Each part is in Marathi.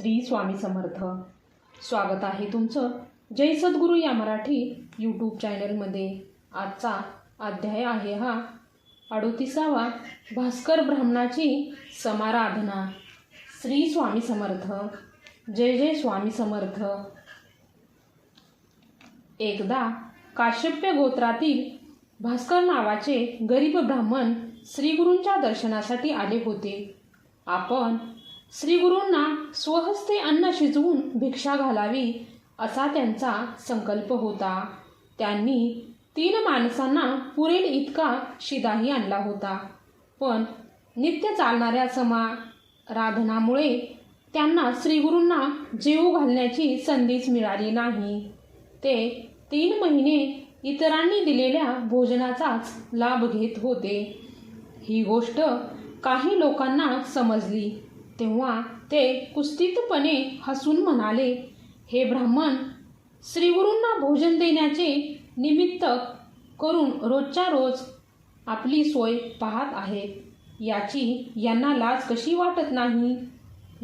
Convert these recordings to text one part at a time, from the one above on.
श्री स्वामी समर्थ. स्वागत आहे तुमचं जय सद्गुरू या मराठी यूट्यूब चॅनलमध्ये आजचा अध्याय आहे हा अडोतीसावा भास्कर ब्राह्मणाची समाराधना. श्री स्वामी समर्थ. जय जय स्वामी समर्थ. एकदा काश्यप्य गोत्रातील भास्कर नावाचे गरीब ब्राह्मण श्रीगुरूंच्या दर्शनासाठी आले होते. आपण श्रीगुरूंना स्वहस्ते अन्न शिजवून भिक्षा घालावी असा त्यांचा संकल्प होता. त्यांनी तीन माणसांना पुरेल इतका शिदाही आणला होता. पण नित्य चालणाऱ्या समाराधनामुळे त्यांना श्रीगुरूंना जेवू घालण्याची संधीच मिळाली नाही. ते तीन महिने इतरांनी दिलेल्या भोजनाचाच लाभ घेत होते. ही गोष्ट काही लोकांना समजली. तेव्हा ते कुस्तीतपणे हसून म्हणाले हे ब्राह्मण श्रीगुरूंना भोजन देण्याचे निमित्त करून रोजच्या रोज आपली सोय पाहत आहेत याची यांना लाज कशी वाटत नाही?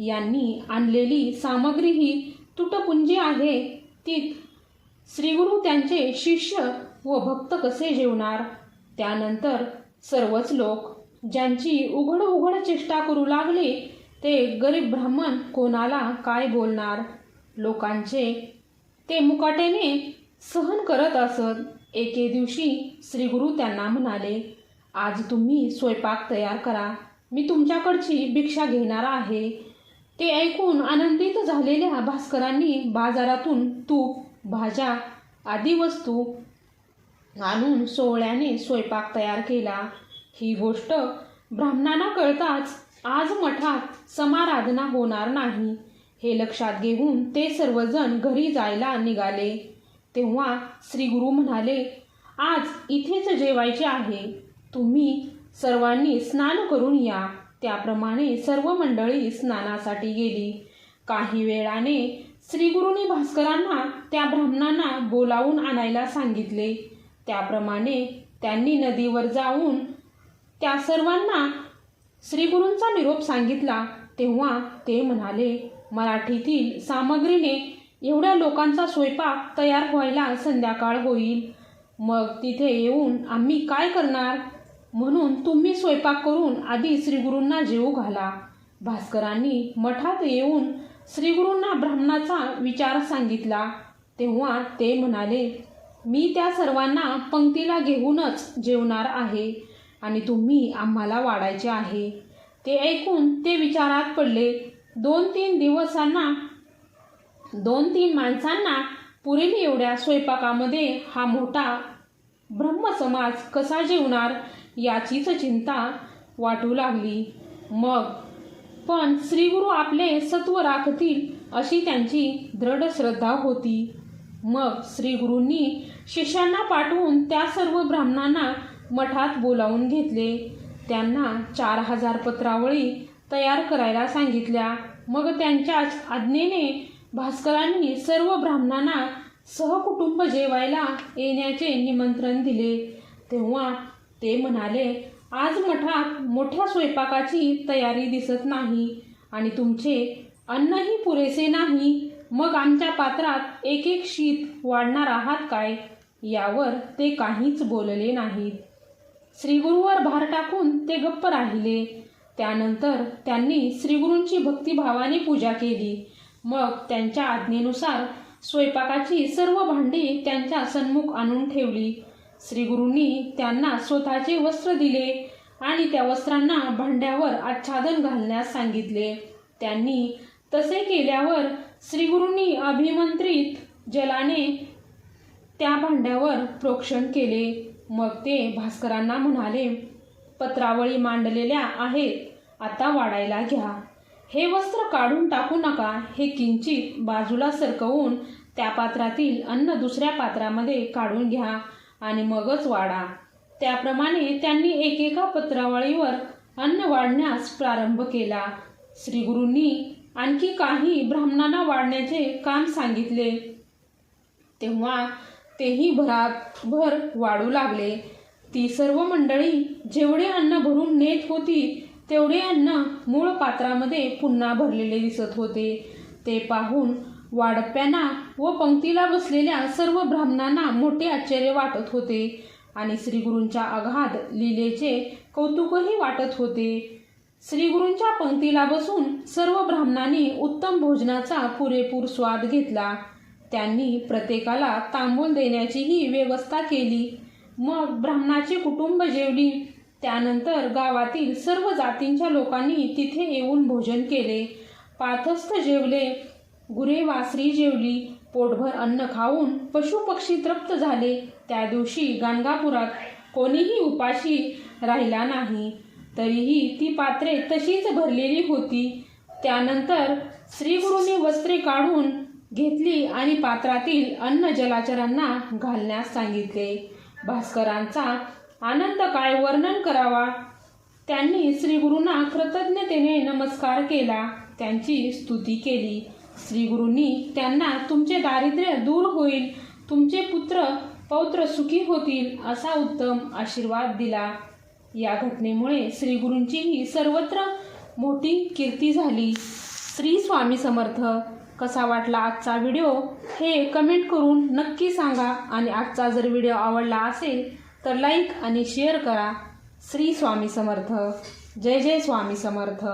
यांनी आणलेली सामग्री ही तुटपुंजी आहे. ती श्रीगुरु त्यांचे शिष्य व भक्त कसे जेवणार? त्यानंतर सर्वच लोक ज्यांची उघड उघड चेष्टा करू लागले ते गरीब ब्राह्मण कोणाला काय बोलणार? लोकांचे ते मुकाट्याने सहन करत असत. एके दिवशी श्रीगुरु त्यांना म्हणाले आज तुम्ही स्वयंपाक तयार करा. मी तुमच्याकडची भिक्षा घेणार आहे. ते ऐकून आनंदित झालेल्या भास्करांनी बाजारातून तूप भाज्या आदी वस्तू आणून सोहळ्याने स्वयंपाक तयार केला. ही गोष्ट ब्राह्मणांना कळताच आज मठात समाराधना होणार नाही. हे लक्षात घेऊन ते सर्वजण घरी जायला निघाले. तेव्हा श्रीगुरू म्हणाले आज इथेच जेवायचे आहे. तुम्ही सर्वांनी स्नान करून या. त्याप्रमाणे सर्व मंडळी स्नानासाठी गेली. काही वेळाने श्रीगुरूंनी भास्करांना त्या ब्राह्मणांना बोलावून आणायला सांगितले. त्याप्रमाणे त्यांनी नदीवर जाऊन त्या सर्वांना श्रीगुरूंचा निरोप सांगितला तेव्हा ते म्हणाले मराठीतील सामग्रीने एवढ्या लोकांचा स्वयंपाक तयार व्हायला संध्याकाळ होईल. मग तिथे येऊन आम्ही काय करणार म्हणून तुम्ही स्वयंपाक करून आधी श्रीगुरूंना जेऊ घाला. भास्करांनी मठात येऊन श्रीगुरूंना ब्राह्मणाचा विचार सांगितला. तेव्हा ते म्हणाले मी त्या सर्वांना पंक्तीला घेऊनच जेवणार आहे. आणि तुम्ही आम्हाला वाढायचे आहे. ते ऐकून ते विचारात पडले. दोन तीन दिवसांना दोन तीन माणसांना पुरेल एवढ्या स्वयंपाकामध्ये हा मोठा ब्रह्मसमाज कसा जेवणार याचीच चिंता वाटू लागली. मग पण श्रीगुरू आपले सत्व राखतील अशी त्यांची दृढ श्रद्धा होती. मग श्रीगुरूंनी शिष्यांना पाठवून त्या सर्व ब्राह्मणांना मठात बोलावून घेतले. त्यांना चार हजार पत्रावळी तयार करायला सांगितल्या. मग त्यांच्याच आज्ञेने भास्करांनी सर्व ब्राह्मणांना सहकुटुंब जेवायला येण्याचे निमंत्रण दिले. तेव्हा ते म्हणाले आज मठात मोठ्या स्वयंपाकाची तयारी दिसत नाही आणि तुमचे अन्नही पुरेसे नाही. मग आमच्या पात्रात एक एक शीत वाढणार आहात काय? यावर ते काहीच बोलले नाहीत. श्रीगुरूवर भार टाकून ते गप्प राहिले. त्यानंतर त्यांनी श्रीगुरूंची भक्तिभावाने पूजा केली. मग त्यांच्या आज्ञेनुसार स्वयंपाकाची सर्व भांडी त्यांच्या सन्मुख आणून ठेवली. श्रीगुरूंनी त्यांना स्वतःचे वस्त्र दिले आणि त्या वस्त्रांना भांड्यावर आच्छादन घालण्यास सांगितले. त्यांनी तसे केल्यावर श्रीगुरूंनी अभिमंत्रित जलाने त्या भांड्यावर प्रोक्षण केले. मग ते भास्करांना म्हणाले पत्रावळी मांडलेल्या आहेत आता वाढायला घ्या. हे वस्त्र काढून टाकू नका हे किंचित बाजूला सरकवून त्या पात्रातील अन्न दुसऱ्या पात्रामध्ये काढून घ्या आणि मगच वाढा. त्याप्रमाणे त्यांनी एकेका पत्रावळीवर अन्न वाढण्यास प्रारंभ केला. श्रीगुरूंनी आणखी काही ब्राह्मणांना वाढण्याचे काम सांगितले. तेव्हा तेही भरातभर वाढू लागले. ती सर्व मंडळी जेवढे अन्न भरून नेत होती तेवढे अन्न मूळ पात्रामध्ये पुन्हा भरलेले दिसत होते. ते पाहून वाडप्यांना व पंक्तीला बसलेल्या सर्व ब्राह्मणांना मोठे आश्चर्य वाटत होते आणि श्रीगुरूंच्या अगाध लीलेचे कौतुकही वाटत होते. श्रीगुरूंच्या पंक्तीला बसून सर्व ब्राह्मणांनी उत्तम भोजनाचा पुरेपूर स्वाद घेतला. त्यांनी प्रत्येकाला तांबूल देण्याचीही व्यवस्था केली. मग ब्राह्मणाचे कुटुंब जेवली. त्यानंतर गावातील सर्व जातींच्या लोकांनी तिथे येऊन भोजन केले. पाथस्थ जेवले. गुरे वासरी जेवली. पोटभर अन्न खाऊन पशुपक्षी तृप्त झाले. त्या दिवशी गाणगापुरात कोणीही उपाशी राहिला नाही. तरीही ती पात्रे तशीच भरलेली होती. त्यानंतर श्रीगुरूंनी वस्त्रे काढून घेतली आणि पात्रातील अन्न जलाचरांना घालण्यास सांगितले. भास्करांचा आनंद काय वर्णन करावा? त्यांनी श्रीगुरूंना कृतज्ञतेने नमस्कार केला. त्यांची स्तुती केली. श्रीगुरूंनी त्यांना तुमचे दारिद्र्य दूर होईल. तुमचे पुत्र पौत्र सुखी होतील असा उत्तम आशीर्वाद दिला. या घटनेमुळे श्रीगुरूंचीही सर्वत्र मोठी कीर्ती झाली. श्री स्वामी समर्थ कसा वाटला आजचा व्हिडिओ हे कमेंट करून नक्की सांगा. आणि आजचा जर व्हिडिओ आवडला असेल तर लाईक आणि शेअर करा. श्री स्वामी समर्थ. जय जय स्वामी समर्थ.